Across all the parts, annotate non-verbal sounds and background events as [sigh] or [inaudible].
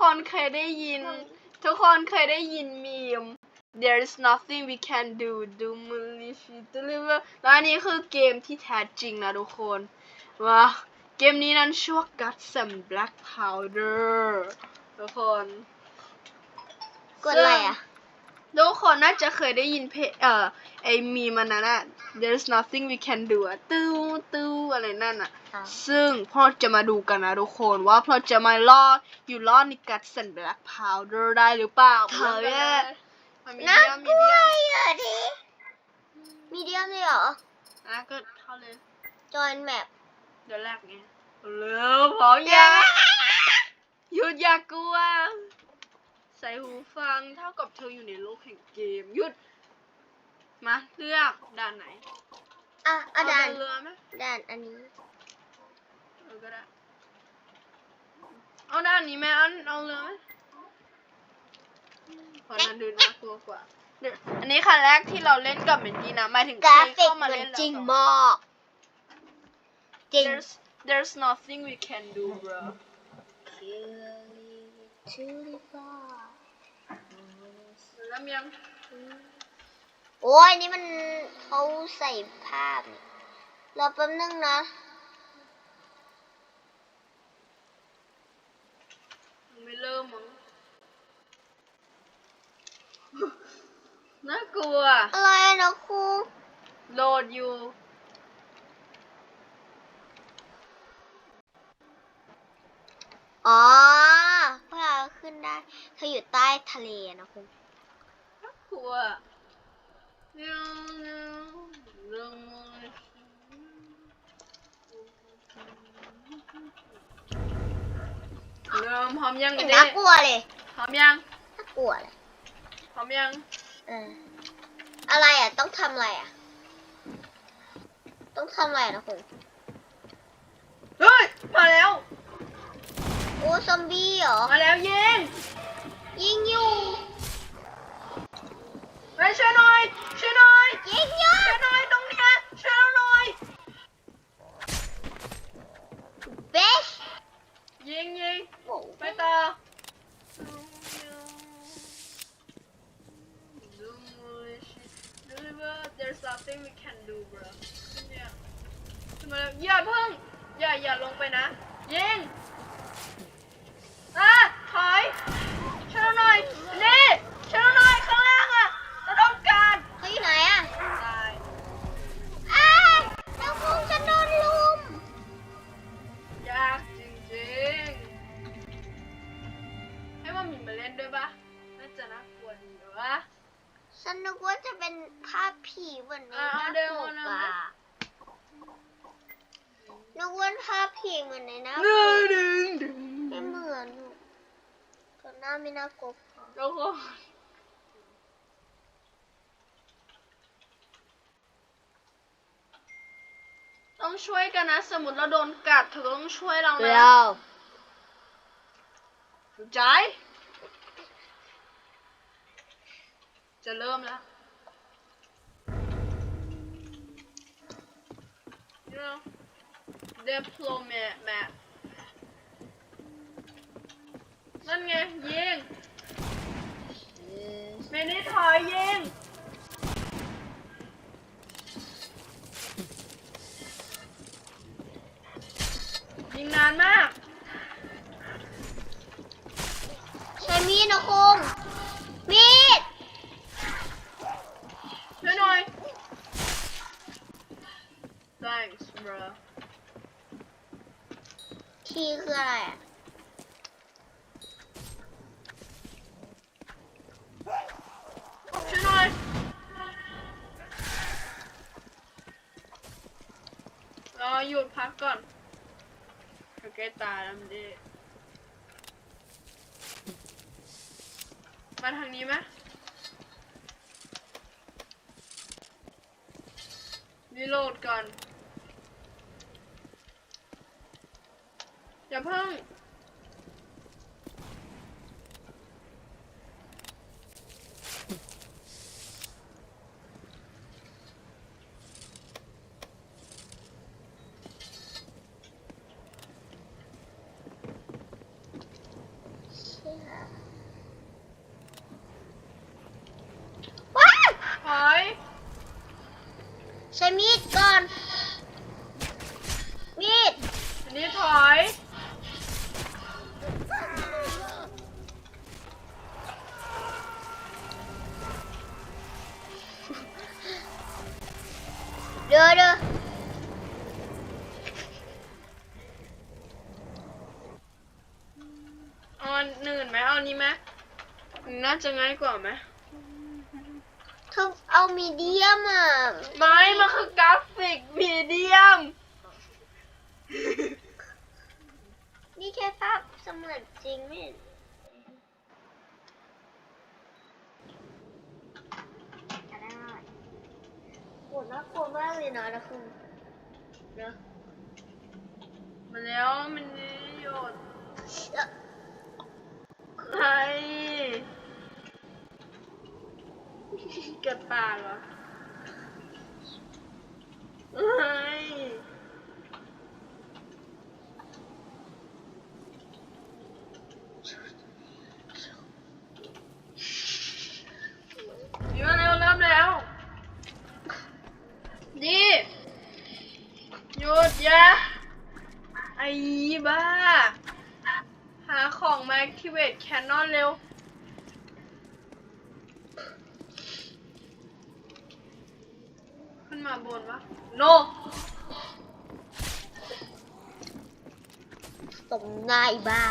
คนเคยได้ยิน ทุกคนเคยได้ยินมีม There's nothing we can do do m a l i c i o u deliver แล้วอันนี้คือเกมที่แท้จริงนะทุกคนว้าเกมนี้นั้นชื่อว่า Guts and Black Powder ทุกคนกดอะไรอะทุกคนน่าจะเคยได้ยินเพลงเอ่อไอมีมันนั้นอะ There's nothing we can do อะตู้ตู้ อะไรนั่นอะอ่าซึ่งพวกเราจะมาดูกันนะทุกคนว่าพวกเราจะมาล่ออยู่ล่อในกัดสันแบล็กพาวเดอร์ได้หรือเปล่าเธอเนี่ยมันมีน่าเดียมกมีลัวเดียมเยอะดิมีเดียมเลยเหรอ อะก็เข้าเลย จอยแมปเดี๋ยวแรกไงเร็วพร้อมยังหยุดอย่ากลัว ใส่หูฟังเท่ากับเธออยู่ในโลกแห่งเกมหยุด มาเลือกด่านไหน อะเอาด่านเรือไหมด่านอันนี้ เออก็ได้ เอาด้านนี้ไหมเอาเอาเรือไหมเพราะนั้นดูน่ากลัวกว่าเดี๋ยวอันนี้คันแรกที่เราเล่นกับเมนดี้นะหมายถึงกเครายฟิกเข้าเหมามือนเล่นแล้วจริงต่อมาก จริง There's there's nothing we can do bro แล้วยัง โอ้ยนี่มันเขาใส่ภาพนี่รอแป๊บนึงนะยังไม่เริ่มมั้งน่ากลัว อะไรนะครูโหลดอยู่ อ๋อเพื่อเอาขึ้นได้เธออยู่ใต้ทะเลนะครูน่ากลัว เริ่มพร้อมยังเห็นเด็น่ากลัวเลยพร้อมยังน่ากลัวเลยพร้อมยังเอออะไรอะ ต้องทำอะไรอะ ต้องทำอะไรนะครูเฮ้ยมาแล้วโอ้ซอมบี้เหรอ มาแล้วยิงยิงอยู่ ไปช่วยหน่อย ยิงยู่ช่วยหน่อยตรงเนี้ยช่วยเราหน่อยเบสยิงยิงโอ้ไปต่อ There's nothing we can do bro เนี่ยขึ้นมอย่าเพิ่งอย่าอย่าลงไปนะ ยิงอะถอยช่วยเราหน่อยนี่ เป็นภาพผีเหมือนในหน้าปกนะอะนึกว่าภาพผีเหมือนในหน้าปกไม่เหมือนก็หน้าไม่น่ากลัวแล้วก็ต้องช่วยกันนะ สมมติเราโดนกัดเธอก็ต้องช่วยเรานะใจ จะเริ่มแล้ว เดี๋ยว diplomat map นั่นไง ยิงไม่ได้ถอยยิง ยิงนานมาก ใช้มีดนะคงมีด ช่วยหน่อย thanks bro ทีคืออะไรอะช่วยหน่อยรอหยุดพักก่อนโอเคตายแล้วมันดีมาทางนี้ไหมรีโหลดก่อน อย่าเพิ่ง มีด อันนี้ถอย เด้อเด้อเอาอันอื่นไหมเอาอันนี้ไหมน่าจะง่ายกว่าไหมเธอเอามีเดียมอะไม่มันคือกราฟิกมีเดียม นี่แค่ภาพเสมือนจริงไม่เห็นจะได้โหดน่าก ลัวมากเละนะคุณเนะมาแล้วมันนี่หยดใครเก็บปากเหรอเฮ้ยดีมาเร็วเริ่มแล้ว ดีหยุดอยาไอ้บ้า หาของมา activate cannon เร็ว ขึ้นมาบนวะ no สมนายบ้า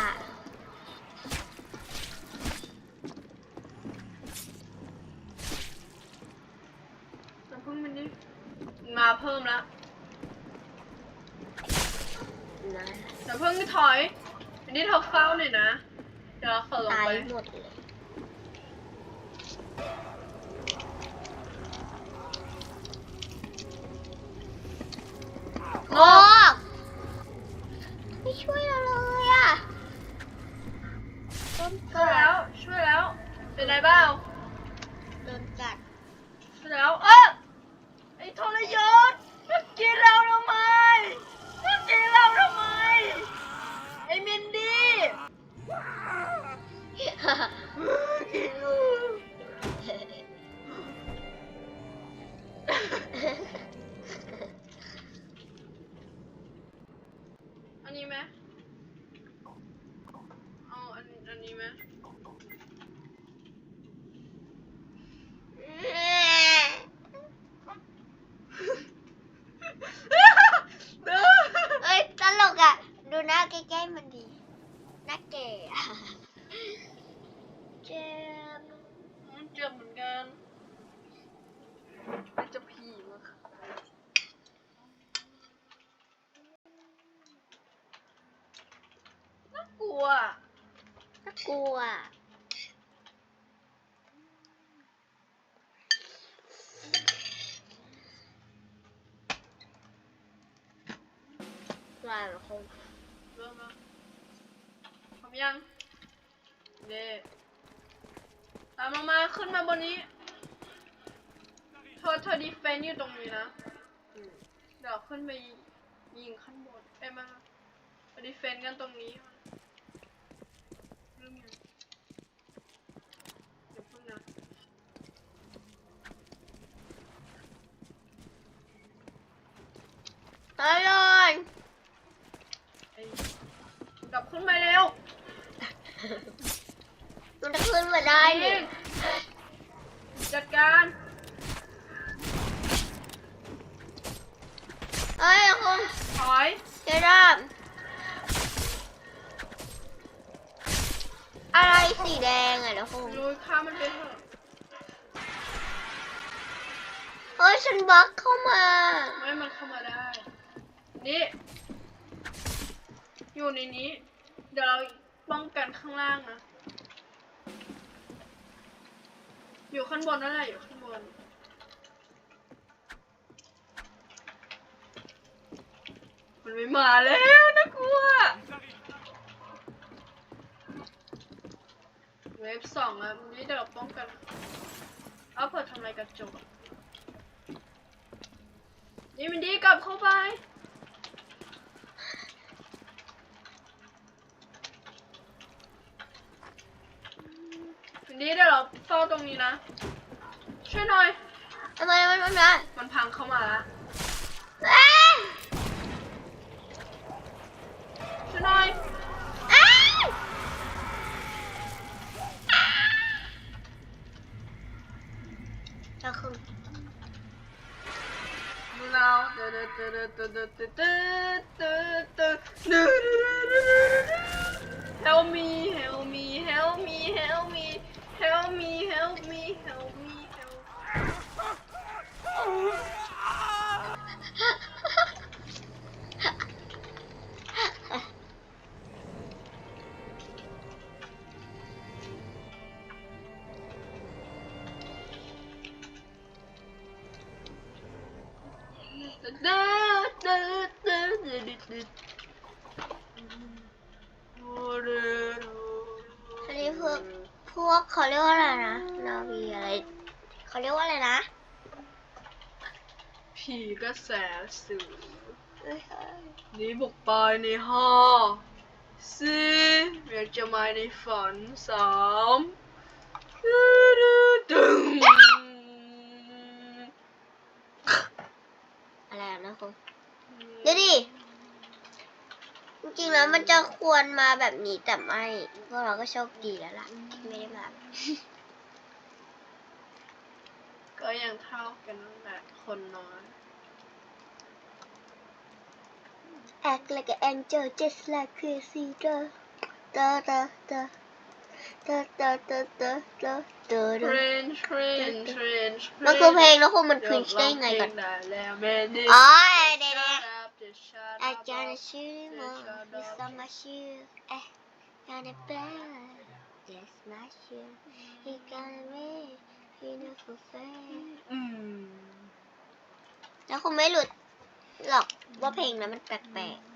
น้ำพึ่งมันนี่มาเพิ่มแล้วนะน้ำพึ่งถอย อันนี้เธอเฝ้าหน่อยนะ เดี๋ยวเราขอลงตายไปหมดเลยโอ้โอ้ไม่ช่วยเราเลยอะต้นช่วยกัแล้วดช่วยแล้ว เป็นไรบ้าง ลายมันคงเริ่มแล้วพร้อมยังเด็ตามลงมาขึ้นมาบนนี้เธอเธอดีเฟนต์อยู่ตรงนี้นะเดี๋ยวขึ้นไปยิงขั้นบนไปมาไปดีเฟนต์กันตรงนี้เริ่มยังเดี๋ยวพึ่งนะตายเลย ไอ้กลับขึ้นมาเร็ว มันจะ ขึ้นมาได้เนี่ยจัดการเอ้ยคุณถอยเจราบอะไรสีแดงอะเดี๋ยวคุณลุยข้ามมันไปเถอะเฮ้ยฉันบล็อกเข้ามา ไม่มันเข้ามาได้ นี่ อยู่ในนี้ เดี๋ยวเราป้องกันข้างล่างนะ อยู่ข้างบนนั่นแหละอยู่ข้างบน มันไม่มาแล้วนะกลัว เวฟสองอะนี่เดี๋ยวเราป้องกัน เอาเปิดทำอะไรกระจกนี่มันดีกลับเข้าไป นี้เดี๋ยวเราเฝ้าตรงนี้นะ ช่วยหน่อย อะไรมันมันมัมันพังเข้ามาละช่วยหน่อย อ้าวแล้วดูเราว Help me Help me Help me Help me Help me, help me, help me, help me. [laughs] Water. วกเขาเรียกว่าอะไรนะ นาวีอะไร เขาเรียกว่าอะไรนะ ผีกระแสสื่อนี่บุกไปในห้อสี่อยากจะมาในฝันสามดึง อะไรอะนะคุณเดี๋ยวดิ จริงๆแล้วมันจะควรมาแบบนี้แต่ไม่พวกเราก็โชคดีแล้วล่ะที่ไม่ได้มา ก็ยังเท่ากันนั่นแหละคนน้อย Act like an angel just like crazy da da da da da da da da da da เทร da นเทรนเทรนมันคือเพลงแล้วคุณมันครินช์ได้ไงก่อนได้แล้วแม่นี่ อ๋อเดี๋ยว I up. got a shoe more, it's on my shoe. Eh, got a bag, that's my shoe. He got a red, beautiful face. อืม แล้วคุณไม่หลุดหรอกว่าเพลงนั้นมันแปลกๆ